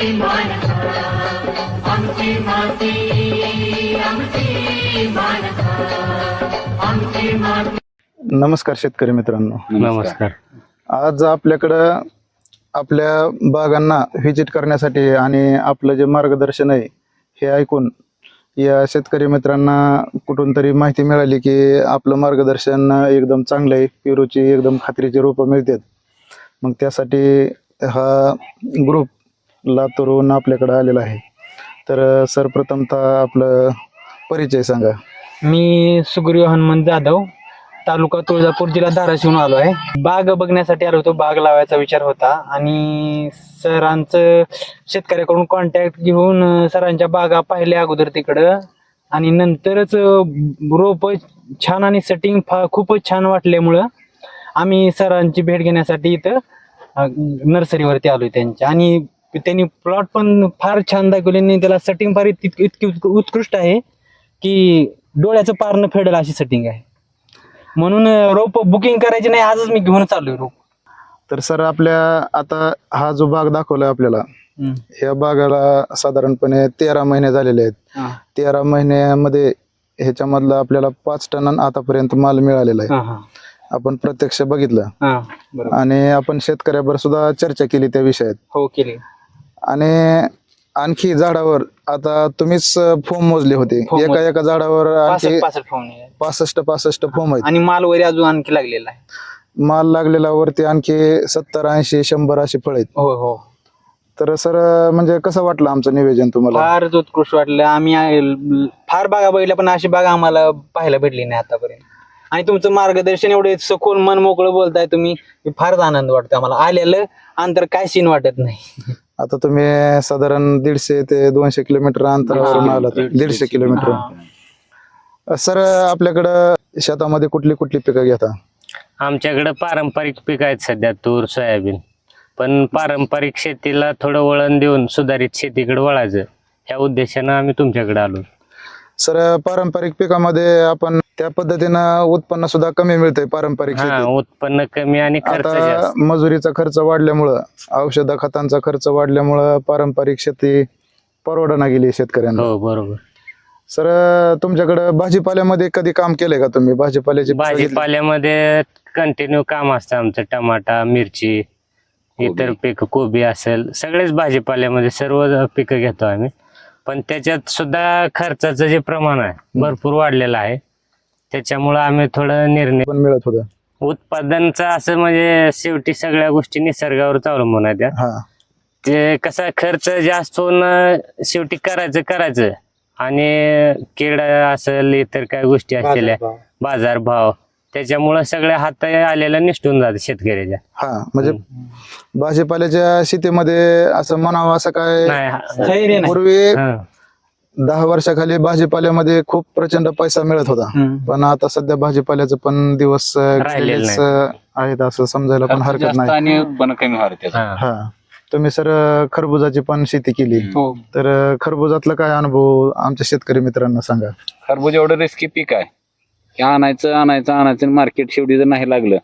माणसं आमची माती आमची माणसं आमची माती नमस्कार शेतकरी मित्रांनो. नमस्कार. आज आपल्याकडं आपल्या बागांना व्हिजिट करण्यासाठी आणि आपलं जे मार्गदर्शन आहे हे ऐकून या शेतकरी मित्रांना कुठून तरी माहिती मिळाली की आपलं मार्गदर्शन एकदम चांगलं आहे पेरूची एकदम खात्रीची रोपं मिळतात. मग त्यासाठी हा ग्रुप लातूरहून आपल्याकडे आलेला आहे. तर सर्वप्रथमतः आपलं परिचय सांगा. मी सुग्रीव हनुमंत जाधव तालुका तुळजापूर जिल्हा धाराशिवून आलो आहे. बाग बघण्यासाठी आलो होतो बाग लावायचा विचार होता आणि सरांचं शेतकऱ्याकडून कॉन्टॅक्ट घेऊन सरांच्या बागा पाहिल्या अगोदर तिकडं. आणि नंतरच रोप छान आणि सेटिंग फा खूपच छान वाटल्यामुळं आम्ही सरांची भेट घेण्यासाठी इथं नर्सरीवरती आलो त्यांच्या. आणि त्यांनी प्लॉट पण फार छान दाखवले आणि त्याला सेटिंग फार इतकी इतकी उत्कृष्ट आहे की डोळ्याचं पारणं फेडेल अशी सेटिंग आहे. म्हणून रोप बुकिंग करायची नाही आजच मी घेऊन चाललोय रोप तर सर आपल्या आता हा जो बाग दाखवलाय आपल्याला ह्या बागाला साधारणपणे तेरा महिने झालेले आहेत. तेरा महिन्यामध्ये ह्याच्यामधलं आपल्याला पाच टन आतापर्यंत माल मिळालेला आहे. आपण प्रत्यक्ष बघितलं. आणि आपण शेतकऱ्यावर सुद्धा चर्चा केली त्या विषयात. हो केली. आणि आणखी झाडावर आता तुम्हीच फोम मोजले होते. फोम एका एका झाडावर आणखी पासष्ट पासष्ट फोन आहे. पासष्ट पासष्ट फोम आहेत. आणि माल वगैरे अजून आणखी लागलेला आहे. माल लागलेला वरती आणखी सत्तर ऐंशी शंभर अशी फळ आहेत. हो हो. तर सर म्हणजे कसं वाटलं आमचं नियोजन तुम्हाला? फारच उत्कृष्ट वाटलं. आम्ही आ- फार बागा बघितल्या पण अशी बागा आम्हाला पाहायला भेटली नाही आतापर्यंत. आणि तुमचं मार्गदर्शन एवढे सखोल मन मोकळं बोलताय तुम्ही. हे फारच आनंद वाटतो आम्हाला. आलेलं अंतर काय सीन वाटत नाही. आता तुम्ही साधारण दीडशे ते दोनशे किलोमीटर अंतरावरून आलात. दीडशे किलोमीटर. सर आपल्याकडं शेतामध्ये कुठली कुठली पिकं घेता? आमच्याकडे पारंपरिक पीक आहेत सध्या तूर सोयाबीन. पण पारंपरिक शेतीला थोडं वळण देऊन सुधारित शेतीकडे वळायचं. ह्या उद्देशानं आम्ही तुमच्याकडे आलो. सर पारंपरिक पिकामध्ये आपण त्या पद्धतीनं उत्पन्न सुद्धा कमी मिळतंय पारंपरिक हा शेतीत. उत्पन्न कमी आणि खर्च आता जास्त. मजुरीचा खर्च वाढल्यामुळं औषध खतांचा खर्च वाढल्यामुळं पारंपरिक शेती परवडना गेली शेतकऱ्यांना. हो बरोबर. सर तुमच्याकडे भाजीपाल्यामध्ये कधी काम केलंय का तुम्ही? भाजीपाल्याची पिकं घेतली? भाजीपाल्यामध्ये कंटिन्यू काम असतं आमचं. टमाटा मिरची इतर पीक कोबी असेल. सगळेच भाजीपाल्यामध्ये सर्व पिकं घेतो आम्ही. पण त्याच्यात सुद्धा खर्चाचं जे प्रमाण आहे भरपूर वाढलेलं आहे. त्याच्यामुळं आम्ही थोडं निर्णय पण मिळत होतं. उत्पादनचं असं म्हणजे शेवटी सगळ्या गोष्टी निसर्गावरच अवलंबून आहे त्या हा. ते कसा खर्च जास्त होऊन शेवटी करायचं करायचं. आणि कीड असेल इतर काय गोष्टी असलेल्या बाजार भाव. त्याच्यामुळं सगळ्या हात आलेलं निष्ठून जातं शेतकऱ्याच्या. हा म्हणजे भाजीपाल्याच्या शेतीमध्ये असं म्हणावं असं काय हा- पूर्वी हा. दहा वर्षाखाली भाजीपाल्यामध्ये खूप प्रचंड पैसा मिळत होता. पण आता सध्या भाजीपाल्याचं पण दिवस आहेत असं समजायला पण हरकत नाही. तुम्ही सर खरबुजाची पण शेती केली. हो. तर खरबुजातला काय अनुभव आमच्या शेतकरी मित्रांना सांगा? खरबूज एवढं रिस्की पीक आहे. की आणायचं आणायचं आणायचं मार्केट शेवटी जर नाही लागलं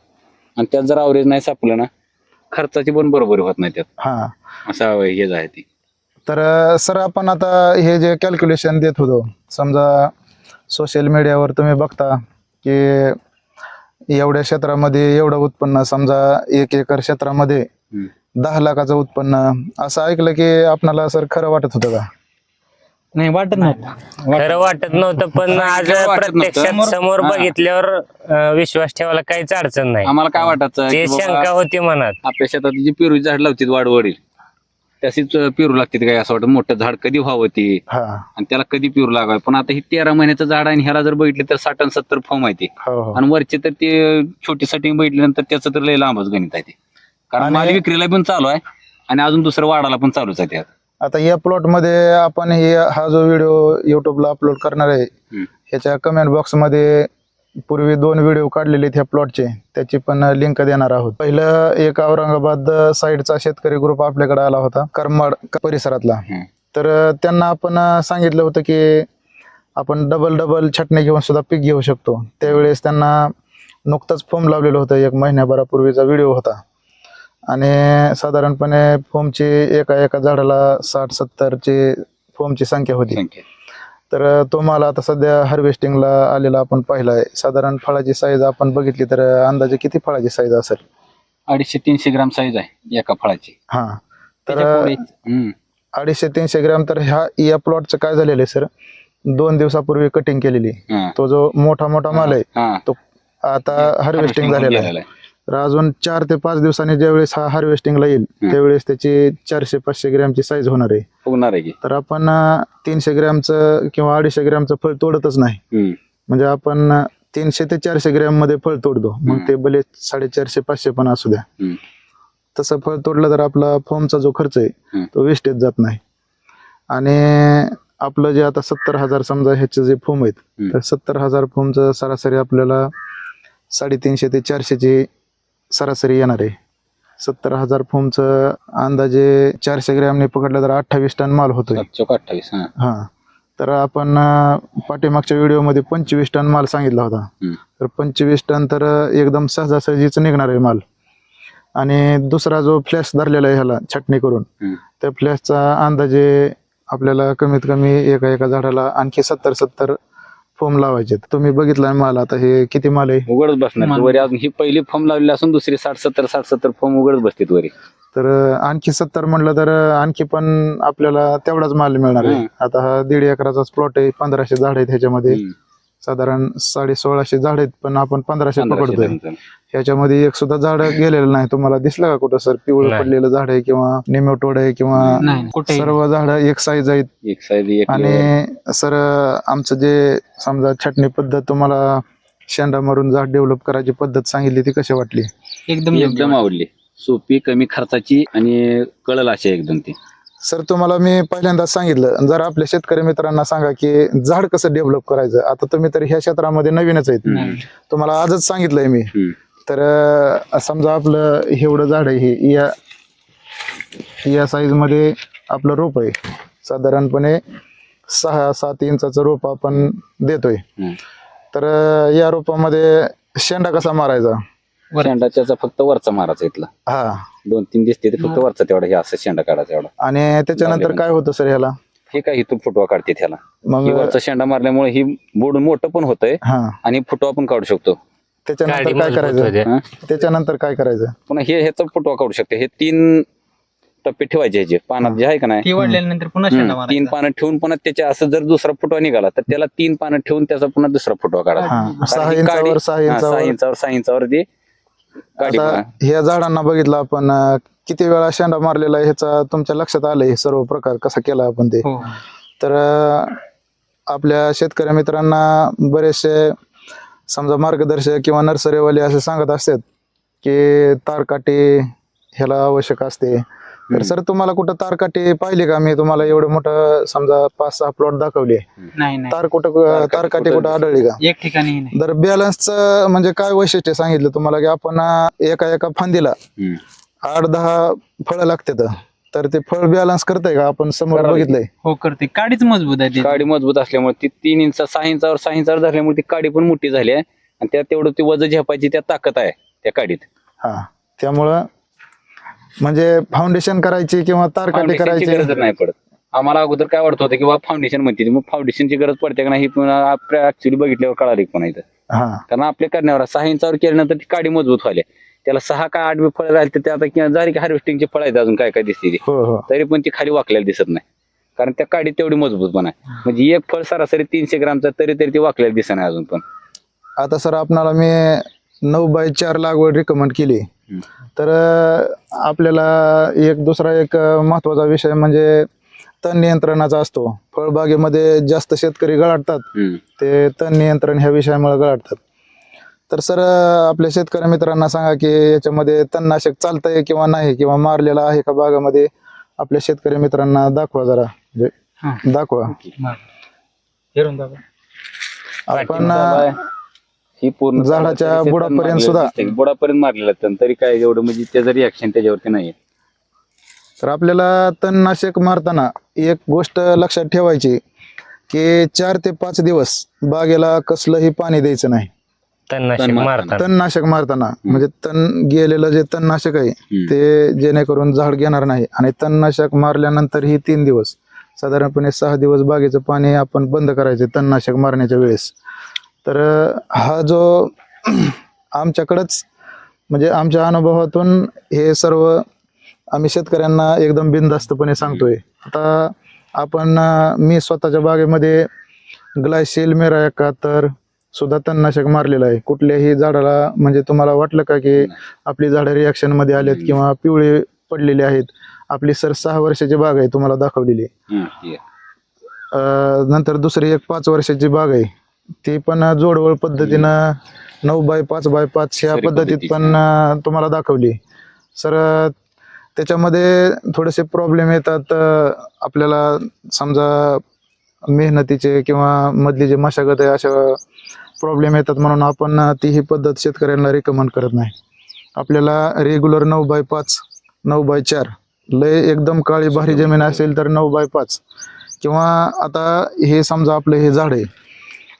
आणि त्यात जर अवरेज नाही सापलं ना खर्चाची पण बरोबर होत नाही त्यात. हा. असं हेच आहे ती. तर सर आपण आता हे जे कॅल्क्युलेशन देत होतो समजा सोशल मीडियावर तुम्ही बघता की एवढ्या क्षेत्रामध्ये एवढं उत्पन्न समजा एक एकर क्षेत्रामध्ये. दहा लाखाचं उत्पन्न असं ऐकलं की आपणाला सर खरं वाटत होतं का? नाही वाटत नव्हतं. खरं वाटत नव्हतं पण आज खरं वाटत नव्हतं. प्रत्यक्षात समोर हा. बघितल्यावर अं, विश्वास ठेवायला काहीच अडचण नाही. आम्हाला काय वाटायचं जे की बाबा शंका होती मनात. आपल्या शेतात जी पेरूची झाड लावतील वाढवडील तशीच पेरू लागते काय असं वाटतं? मोठं झाड कधी व्हावं ते? हा. आणि त्याला कधी पेरू लागावं? पण आता ही तेरा महिन्याचं झाड आहे आणि ह्याला जर बघितलं तर साठ आणि सत्तर फॉर्म आहे ते. हो हो. आणि वरचे तर ते छोटी सेटिंग बघितल्यानंतर त्याचं तर लय लांबच गणित आहे ते. कारण आणि- माल विक्रीला पण चालू आहे आणि अजून दुसरं वाढायला पण चालूच आहे त्यात. आता या प्लॉटमध्ये आपण हे हा जो व्हिडिओ युट्यूबला अपलोड करणार आहे. ह्याच्या कमेंट बॉक्समध्ये पूर्वी दोन व्हिडिओ काढलेले आहेत ह्या प्लॉटचे त्याची पण लिंक देणार आहोत. पहिलं एक औरंगाबाद साईडचा शेतकरी ग्रुप आपल्याकडे आला होता करमाड परिसरातला. तर त्यांना आपण सांगितलं होतं की आपण डबल डबल छटणी घेऊन सुद्धा पीक घेऊ शकतो. त्यावेळेस त्यांना नुकतंच फोम लावलेलं होतं एक महिन्याभरापूर्वीचा व्हिडिओ होता. आणि साधारणपणे फोमची एका एका झाडाला साठ सत्तरची फोमची संख्या होती. तर तो माल आता सध्या हार्वेस्टिंगला आलेला आपण पाहिला आहे साधारण फळाची साईज आपण बघितली तर अंदाजे किती फळाची साईज असेल? अडीचशे तीनशे ग्राम साईज आहे एका फळाची. हा. तर. अडीचशे तीनशे ग्रॅम तर ह्या या प्लॉटचं काय झालेलं आहे सर दोन दिवसापूर्वी कटिंग केलेली. तो जो मोठा मोठा माल आहे. तो आता हार्वेस्टिंग झालेला आहे. तर अजून चार ते पाच दिवसांनी ज्यावेळेस हा हार्वेस्टिंगला येईल त्यावेळेस त्याची चारशे पाचशे ग्रॅमची साईज होणार आहे फुगणार आहे की तर आपण तीनशे ग्रॅमचं किंवा अडीचशे ग्रॅमचं फळ तोडतच नाही. म्हणजे आपण तीनशे ते चारशे ग्रॅममध्ये फळ तोडतो मग ते भले साडेचारशे पाचशे पण असू द्या. तसं फळ तोडलं तर आपला फॉर्मचा जो खर्च आहे. तो वेस्टेज जात नाही आणि आपलं जे आता सत्तर हजार समजा ह्याचे जे फोम आहेत. तर सत्तर हजार फोमचं सरासरी आपल्याला साडेतीनशे ते चारशेची सरासरी येणार आहे. सत्तर हजार फोमचं अंदाजे चारशे ग्रॅमने पकडलं तर अठ्ठावीस टन माल होतोय. चौक अठ्ठावीस हा. हा. तर आपण अं, पाठीमागच्या व्हिडिओमध्ये पंचवीस टन माल सांगितला होता. हम्म. तर पंचवीस टन तर एकदम सहजासहजीच निघणार आहे माल. आणि दुसरा जो फ्लॅश धरलेला आहे ह्याला छटणी करून हम्म. त्या फ्लॅशचा अंदाजे आपल्याला कमीत कमी एका एका झाडाला आणखी सत्तर सत्तर फोम लावायचे. तुम्ही बघितलाय माल आता हे किती माल आहे? उघडच बसणार वरी. अजून ही पहिली फॉर्म लावलेली असून दुसरी साठ सत्तर साठ सत्तर फॉर्म उघडच बसतील वरी. तर आणखी सत्तर म्हणलं तर आणखी पण आपल्याला तेवढाच माल मिळणार आहे. आता हा दीड एकराचाच प्लॉट आहे पंधराशे झाड आहेत ह्याच्यामध्ये. हम्म. साधारण साडे सोळाशे झाड आहेत पण आपण पंधराशे पकडतोय. ह्याच्यामध्ये एक सुद्धा झाड गेलेलं नाही. तुम्हाला दिसलं का कुठं सर पिवळं. पडलेलं झाड आहे किंवा निमेटोड आहे किंवा सर्व झाड एक साईज आहेत. आणि सर आमचं जे समजा छटणी पद्धत तुम्हाला शेंडा मारून झाड डेव्हलप करायची पद्धत सांगितली ती कशी वाटली? एकदम एकदम आवडली. सोपी कमी खर्चाची आणि कळल अशी एकदम ती. सर तुम्हाला मी पहिल्यांदाच सांगितलं. जर आपल्या शेतकरी मित्रांना सांगा की झाड कसं डेव्हलप करायचं? आता तुम्ही तर ह्या क्षेत्रामध्ये नवीनच आहेत. तुम्हाला आजच सांगितलंय मी. तर समजा आपलं एवढं झाड आहे हे या या साईजमध्ये आपलं रोप आहे. साधारणपणे सहा सात इंचाचं रोप आपण देतोय. तर या रोपामध्ये शेंडा कसा मारायचा? शेंडा त्याचा फक्त वरचा मारायचा इथला. हा. दोन तीन दिसते ते फक्त वरचा तेवढा हे असं शेंडा काढायचा एवढा आणि त्याच्यानंतर काय होतं सर ह्याला? हे काय इथून फुटवा काढते त्याला. मग ही वरचा शेंडा मारल्यामुळे ही बोडून मोठं पण होतंय हा. आणि फुटवा पण काढू शकतो. त्याच्यानंतर काय मजबूत करायचं? होते. हा? त्याच्यानंतर काय करायचं? पुन्हा हे ह्याचा फुटवा काढू शकते. हे तीन टप्पे ठेवायचे ह्याचे. पानात जे आहे का नाही? ती वाढल्यानंतर पुन्हा शेंडा हम्म, तीन मारायचा. पानं ठेवून पुन्हा त्याच्या असं जर दुसरा फुटवा निघाला तर त्याला तीन पानं ठेवून त्याचा पुन्हा दुसरा फुटवा काढायचा हा. कारण सहा इंचावर हा, सहा इंचावर. इंचावर सहा इंचावर ती आता ह्या झाडांना बघितलं आपण अं, किती वेळा शेंडा मारलेला आहे ह्याचा तुमच्या लक्षात आलंय हे सर्व प्रकार कसा केला आपण ते? हो. तर अं, आपल्या शेतकरी मित्रांना बरेचसे समजा मार्गदर्शक किंवा नर्सरीवाले असे सांगत असतात की तारकाठी ह्याला आवश्यक असते. तर सर तुम्हाला कुठं तारकाठी पाहिली का? मी तुम्हाला एवढं मोठं समजा पाच सहा प्लॉट दाखवले नाही नाही. तार कुठं तारकाठी कुठं आढळली का? एक ठिकाणी नाही. तर बॅलन्सचं म्हणजे काय वैशिष्ट्य सांगितलं तुम्हाला की आपण एका एका फांदीला. आठ दहा फळं लागतात तर? ते फळ बॅलन्स करतंय का? आपण समोर करावं. बघितलंय. हो करते. काडीच मजबूत आहे ती. काडी मजबूत असल्यामुळे ती तीन इंच सहा इंचावर सहा इंचावर धरल्यामुळे ती काडी पण मोठी झाली आहे. आणि त्यात तेवढं ती वजन झेपायची त्या ताकद आहे त्या काडीत. हा. त्यामुळं म्हणजे फाउंडेशन करायची किंवा फाउंडेशनची करायची? गरज नाही पडत. आम्हाला अगोदर काय वाटत होतं की फाउंडेशन म्हणते मग फाउंडेशनची गरज पडते का नाही ऍक्च्युली बघितल्यावर कळाली पण इथं हा. कारण आपल्या करण्यावर सहा इंचावर केल्यानंतर ती काडी मजबूत व्हायला. त्याला सहा का आठ फळ राहिले तर ते आता किंवा जरी हार्वेस्टिंगची फळ आहेत अजून काय काय दिसते ती. हो हो. तरी पण ती खाली वाकलेली दिसत नाही. कारण त्या काडीत तेवढी मजबूत पण आहे. म्हणजे एक फळ सरासरी तीनशे ग्रामचा तरी तरी ती वाकलेली दिसत नाही अजून पण. आता सर आपणाला मी नऊ बाय चार लागवड रिकमेंड केली. तर आपल्याला एक दुसरा एक अं, महत्त्वाचा विषय म्हणजे तण नियंत्रणाचा असतो. फळबागेमध्ये जास्त शेतकरी गळाडतात. हम्म. ते तण नियंत्रण ह्या विषयामुळे गळाडतात. तर सर आपल्या शेतकरी मित्रांना सांगा की याच्यामध्ये तणनाशक चालतंय किंवा नाही किंवा मारलेलं आहे का बागामध्ये? आपल्या शेतकरी मित्रांना दाखवा जरा. म्हणजे दाखवा. आपण ही पूर्ण झाडाच्या बुडापर्यंत सुद्धा-. बुडापर्यंत मारलेलं आहे तरी काय एवढं म्हणजे त्याचं रिॲक्शन त्याच्यावरती नाही तर आपल्याला तणनाशक मारताना एक गोष्ट लक्षात ठेवायची की चार ते पाच दिवस बागेला कसलंही पाणी द्यायचं नाही. तणनाशक तण मारताना. मारतात तणनाशक मारताना. म्हणजे तण गेलेलं जे तणनाशक आहे ते जेणेकरून झाड घेणार नाही. आणि तणनाशक मारल्यानंतर ही तीन दिवस. साधारणपणे सहा दिवस बागेचं पाणी आपण बंद करायचे तणनाशक मारण्याच्या वेळेस. तर हा जो आमच्याकडंच म्हणजे आमच्या अनुभवातून हे सर्व आम्ही शेतकऱ्यांना एकदम बिनधास्तपणे सांगतोय. आता आपण मी स्वतःच्या बागेमध्ये ग्लायसेल मेरा एकाहत्तर सुद्धा तणनाशक मारलेलं आहे. कुठल्याही झाडाला म्हणजे तुम्हाला वाटलं का की आपली झाडं रिॲक्शनमध्ये आलेत किंवा पिवळे पडलेली आहेत आपली सर सहा वर्षाची बाग आहे तुम्हाला दाखवलेली. नंतर दुसरी एक पाच वर्षाची बाग आहे. ती पण जोडवळ पद्धतीनं नऊ बाय पाच बाय पाच ह्या पद्धतीत पद्धती. पण तुम्हाला दाखवली. सर त्याच्यामध्ये थोडेसे प्रॉब्लेम येतात आपल्याला समजा मेहनतीचे किंवा मधली जे मशागत आहे अशा प्रॉब्लेम येतात म्हणून आपण ती ही पद्धत शेतकऱ्यांना रिकमेंड करत नाही. आपल्याला रेग्युलर नऊ बाय पाच नऊ बाय चार लय एकदम काळी भारी जमीन असेल तर नऊ बाय पाच. किंवा आता हे समजा आपलं हे झाड आहे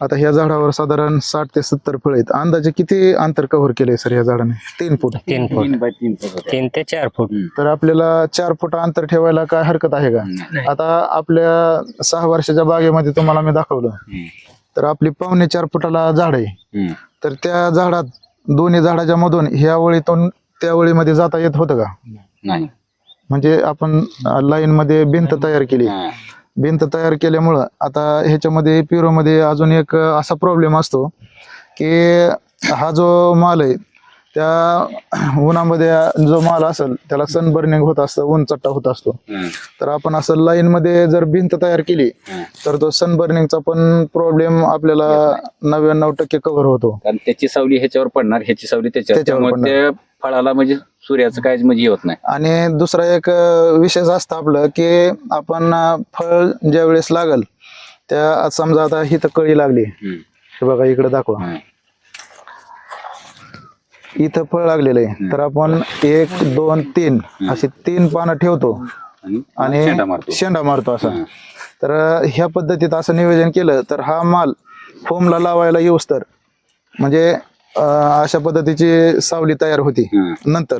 आता ह्या झाडावर साधारण साठ ते सत्तर फळ आहेत. अंदाजे किती अंतर कव्हर केलंय सर ह्या झाडाने? तीन फूट. तीन फूट. तीन बाय तीन फूट होतं. तीन ते चार फूट. तर आपल्याला चार फूट अंतर ठेवायला काय हरकत आहे का. आता आपल्या सहा वर्षाच्या बागेमध्ये तुम्हाला मी दाखवलं. तर आपली पावणे चार फुटाला झाड आहे. तर त्या झाडात दोन्ही झाडाच्या मधून ह्या वळीतून त्या वळीमध्ये जाता येत होतं का? नाही. म्हणजे आपण लाईन मध्ये भिंत तयार केली. हा. भिंत तयार केल्यामुळं आता ह्याच्यामध्ये पिरोमध्ये अजून एक असा प्रॉब्लेम असतो की हा जो माल आहे त्या उन्हामध्ये जो माल असेल त्याला सन बर्निंग होत असतं ऊन चट्टा होत असतो. तर आपण असं लाईन मध्ये जर भिंत तयार केली. तर तो सन बर्निंगचा पण प्रॉब्लेम आपल्याला नव्याण्णव टक्के कव्हर होतो. कारण त्याची सावली ह्याच्यावर पडणार ह्याची सावली त्याच्यावर. फळाला म्हणजे सूर्याचं काहीच म्हणजे होत नाही. आणि दुसरा एक विशेष असतं आपलं की आपण फळ ज्या वेळेस लागल त्या समजा आता ही तर कळी लागली. हे बघा इकडे दाखवा. इथं फळ लागलेलं आहे. तर आपण एक दोन तीन अशी तीन पानं ठेवतो आणि शेंडा मारतो. असा. तर ह्या पद्धतीत असं नियोजन केलं तर हा माल फोमला लावायला येऊस तर. म्हणजे अशा पद्धतीची सावली तयार होती. नंतर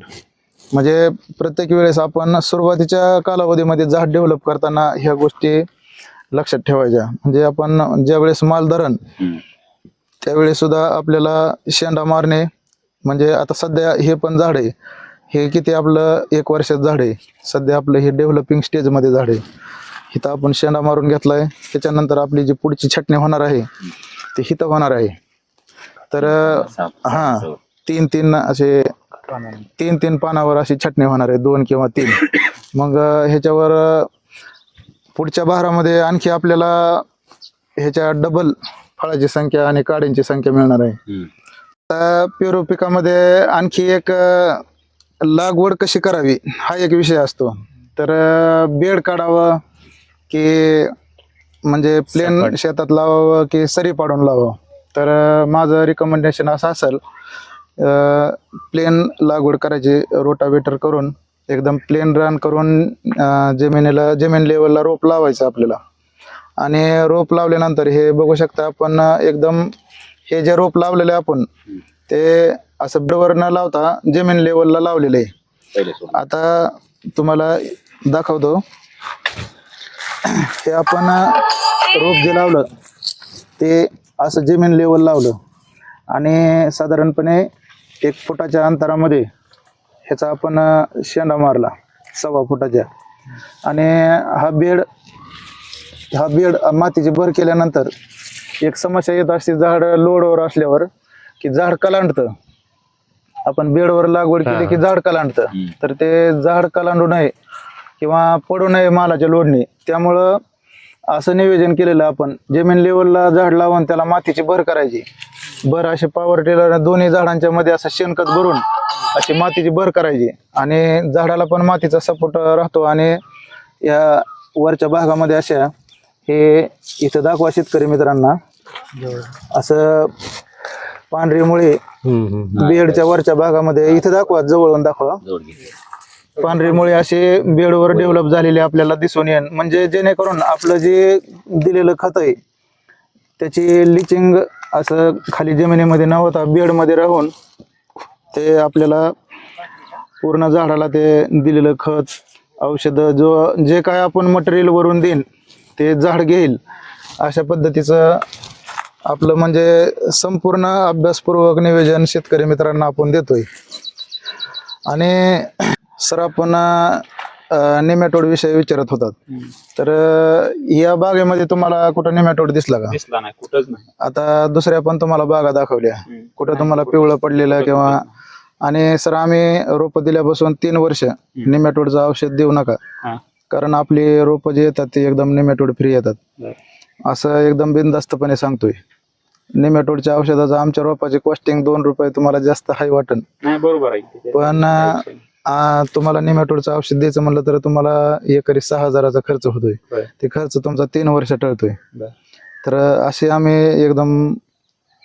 म्हणजे प्रत्येक वेळेस आपण सुरुवातीच्या कालावधीमध्ये झाड डेव्हलप करताना ह्या गोष्टी लक्षात ठेवायच्या. म्हणजे आपण ज्या वेळेस माल धरण त्यावेळेस सुद्धा आपल्याला शेंडा मारणे म्हणजे आता सध्या हे पण झाड आहे. हे किती आपलं एक वर्षात झाड आहे. सध्या आपलं हे डेव्हलपिंग स्टेजमध्ये झाड आहे. इथं आपण शेंडा मारून घेतलाय. त्याच्यानंतर आपली जी पुढची छटणी होणार आहे ती हिथं होणार आहे. तर हा तीन तीन असे तीन तीन पानावर अशी छटणी होणार आहे. दोन किंवा तीन. मग ह्याच्यावर पुढच्या बहारामध्ये आणखी आपल्याला ह्याच्या डबल फळाची संख्या आणि काड्यांची संख्या मिळणार आहे. आता पेरू पिकामध्ये आणखी एक लागवड कशी करावी हा एक विषय असतो. तर बेड काढावं की म्हणजे प्लेन शेतात लावावं की सरी पाडून लावावं? तर माझं रिकमेंडेशन असं असेल प्लेन लागवड करायची रोटावेटर करून एकदम प्लेन रन करून जमिनीला जमीन लेवलला रोप लावायचं आपल्याला. आणि रोप लावल्यानंतर हे बघू शकता आपण एकदम हे जे रोप लावलेले आपण ते असं बेडवर न लावता जमीन लेवलला लावलेले आहे. आता तुम्हाला दाखवतो. हे आपण रोप जे लावलं ते असं जमीन लेवल लावलं. आणि साधारणपणे एक फुटाच्या अंतरामध्ये ह्याचा आपण शेंडा मारला सव्वा फुटाच्या. आणि हा बेड हा बेड मातीची भर केल्यानंतर एक समस्या येत असते झाड लोडवर असल्यावर की झाड कलांडतं. आपण बेडवर लागवड केली की झाड कलांडतं. तर ते झाड कलांडू नये किंवा पडू नये मालाच्या लोडने. त्यामुळं असं नियोजन केलेलं आपण. जमीन लेवलला झाड लावून त्याला मातीची भर करायची. भर अशी पॉवर टेलर दोन्ही झाडांच्या मध्ये असं शेणखत भरून अशी मातीची भर करायची. आणि झाडाला पण मातीचा सपोर्ट राहतो आणि या वरच्या भागामध्ये अशा हे इथं दाखवा शेतकरी मित्रांना. असं पांढरी मुळे हम्म, हम्म. बेडच्या वरच्या भागामध्ये इथं दाखवा जवळून दाखवा. पांढरी मुळे असे बेडवर डेव्हलप झालेले आपल्याला दिसून येईल म्हणजे जेणेकरून आपलं जे दिलेलं खत आहे त्याची लिचिंग असं खाली जमिनीमध्ये न होता बेडमध्ये राहून ते आपल्याला पूर्ण झाडाला ते दिलेलं खत औषधं जो जे काय आपण मटेरियल वरून देईन ते झाड घेईल. अशा पद्धतीचं आपलं म्हणजे संपूर्ण अभ्यासपूर्वक नियोजन शेतकरी मित्रांना आपण देतोय. आणि सर आपण नेमॅटोड विषयी विचारत होतात. तर या बागेमध्ये तुम्हाला कुठं नेमॅटोड दिसला का? दिसला नाही कुठंच नाही. आता दुसऱ्या पण तुम्हाला बागा दाखवल्या. कुठं तुम्हाला पिवळं पडलेलं किंवा आणि सर आम्ही रोप दिल्यापासून तीन वर्ष नेमॅटोडचं औषध देऊ नका. कारण आपली रोप जे येतात ते एकदम नेमॅटोड फ्री येतात. असं एकदम बिनधास्तपणे सांगतोय. नेमॅटोडच्या औषधाचं आमच्या रोपाची कॉस्टिंग दोन रुपये तुम्हाला जास्त हाय वाटन बरोबर आहे पण तुम्हाला नेमॅटोडचं औषध द्यायचं म्हणलं तर तुम्हाला एकरी सहा हजाराचा खर्च होतोय. ते खर्च तुमचा तीन वर्ष टळतोय. तर असे आम्ही एकदम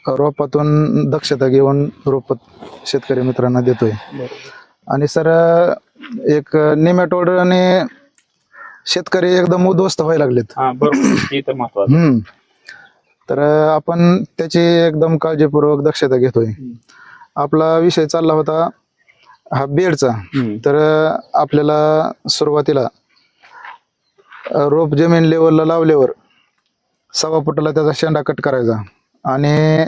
रोपातून दक्षता घेऊन रोप शेतकरी मित्रांना देतोय. आणि सर एक नेमॅटोडने शेतकरी एकदम उद्ध्वस्त व्हायला लागलेत. हम्म. तर आपण त्याची एकदम काळजीपूर्वक दक्षता घेतोय. आपला विषय चालला होता हा बेडचा. तर आपल्याला सुरुवातीला रोप जमीन लेवलला लावल्यावर सव्वा फुटाला त्याचा शेंडा कट करायचा आणि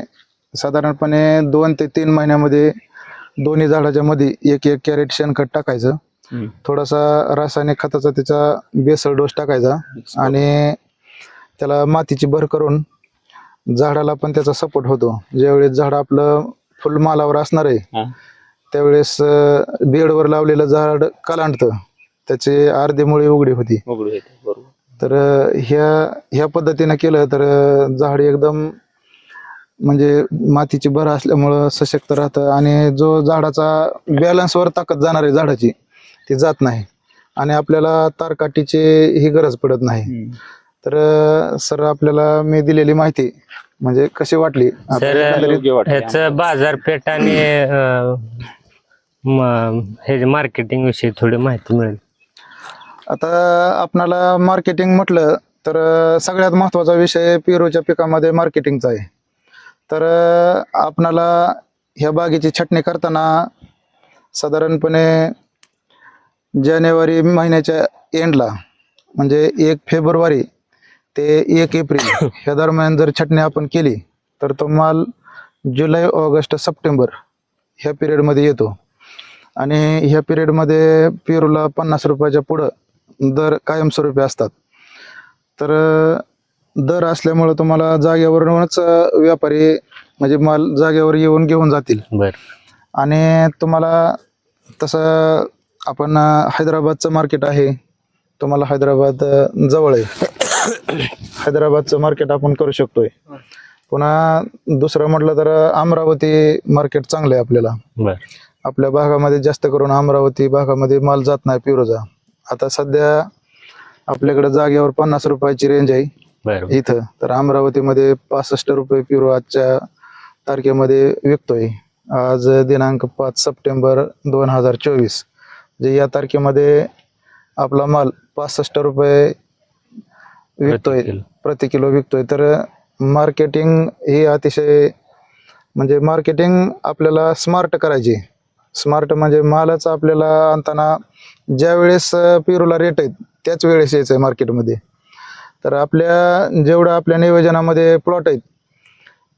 साधारणपणे दोन ते तीन महिन्यामध्ये दोन्ही झाडाच्या मध्ये एक एक कॅरेट शेणखत टाकायचं. थोडासा रासायनिक खताचा त्याचा बेसळ डोस टाकायचा आणि त्याला मातीची भर करून झाडाला पण त्याचा सपोर्ट होतो ज्यावेळेस झाड आपलं फुल मालावर असणार आहे. त्यावेळेस बेडवर लावलेलं झाड कालांडतं. त्याची अर्धी मुळी उघडी होती. उघडू येते बरोबर. तर ह्या ह्या पद्धतीनं केलं तर झाड एकदम म्हणजे मातीची भर असल्यामुळं सशक्त राहतं आणि जो झाडाचा बॅलन्सवर ताकद जाणार आहे झाडाची ती जात नाही. आणि आपल्याला तारकाटीची ही गरज पडत नाही. तर सर आपल्याला मी दिलेली माहिती म्हणजे कशी वाटली? बाजारपेठ आणि हे मार्केटिंग विषयी थोडी माहिती मिळेल. आता आपणाला मार्केटिंग म्हटलं तर सगळ्यात महत्त्वाचा विषय पेरूच्या पिकामध्ये मार्केटिंगचा आहे. तर आपणाला ह्या बागेची छटणी करताना साधारणपणे जानेवारी महिन्याच्या एंडला म्हणजे एक फेब्रुवारी ते एक एप्रिल ह्या दरम्यान जर छटणी आपण केली तर तो माल जुलै ऑगस्ट सप्टेंबर ह्या पिरियडमध्ये येतो. आणि ह्या पिरियडमध्ये पेरूला पन्नास रुपयाच्या पुढं दर कायमस्वरूपी असतात. तर दर असल्यामुळं तुम्हाला जागेवरूनच व्यापारी म्हणजे माल जागेवर येऊन घेऊन जातील. आणि तुम्हाला तसं आपण हैदराबादचं मार्केट आहे. तुम्हाला हैदराबाद जवळ आहे. हैदराबादचं मार्केट आपण करू शकतोय. पुन्हा दुसरं म्हटलं तर अमरावती मार्केट चांगलं आहे आपल्याला. आपल्या भागामध्ये जास्त करून अमरावती भागामध्ये माल जात नाही पिरोजा. आता सध्या आपल्याकडे जागेवर पन्नास रुपयाची रेंज आहे इथं. तर अमरावतीमध्ये पासष्ट रुपये पिरो आजच्या तारखेमध्ये विकतोय. आज दिनांक पाच सप्टेंबर दोन हजार चोवीस. जे या तारखेमध्ये आपला माल पासष्ट रुपये विकतोय. प्रति किलो. विकतोय. तर मार्केटिंग ही अतिशय म्हणजे मार्केटिंग आपल्याला स्मार्ट करायची स्मार्ट म्हणजे मालच आपल्याला आणताना ज्या वेळेस पेरूला रेट आहेत त्याच वेळेस यायचं आहे मार्केटमध्ये तर आपल्या जेवढं आपल्या नियोजनामध्ये प्लॉट आहेत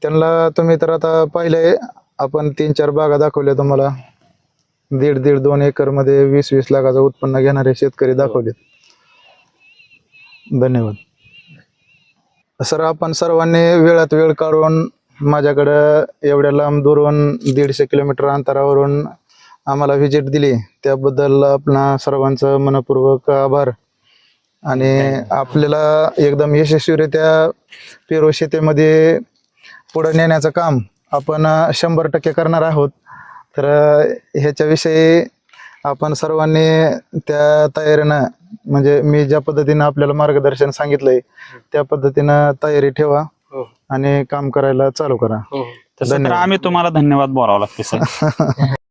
त्यांना तुम्ही तर आता पाहिले आपण तीन चार बागा दाखवल्या तुम्हाला. दीड दीड दोन एकरमध्ये वीस वीस लाखाचं उत्पन्न घेणारे शेतकरी दाखवलेत. धन्यवाद. सर आपण सर्वांनी वेळात वेळ काढून माझ्याकडं एवढ्या लांब दुरून दीडशे किलोमीटर अंतरावरून आम्हाला व्हिजिट दिली. त्याबद्दल आपणा सर्वांचं मनपूर्वक आभार. आणि आपल्याला एकदम यशस्वीरित्या पेरू शेतीमध्ये पुढे नेण्याचं काम आपण शंभर टक्के करणार आहोत. तर ह्याच्याविषयी आपण सर्वांनी त्या तयारीनं म्हणजे मी ज्या पद्धतीनं आपल्याला मार्गदर्शन सांगितलंय त्या पद्धतीनं तयारी ठेवा हो. आणि काम करायला चालू करा. तसं तर धन्यवाद. आम्ही तुम्हाला धन्यवाद बोलावं लागते सर.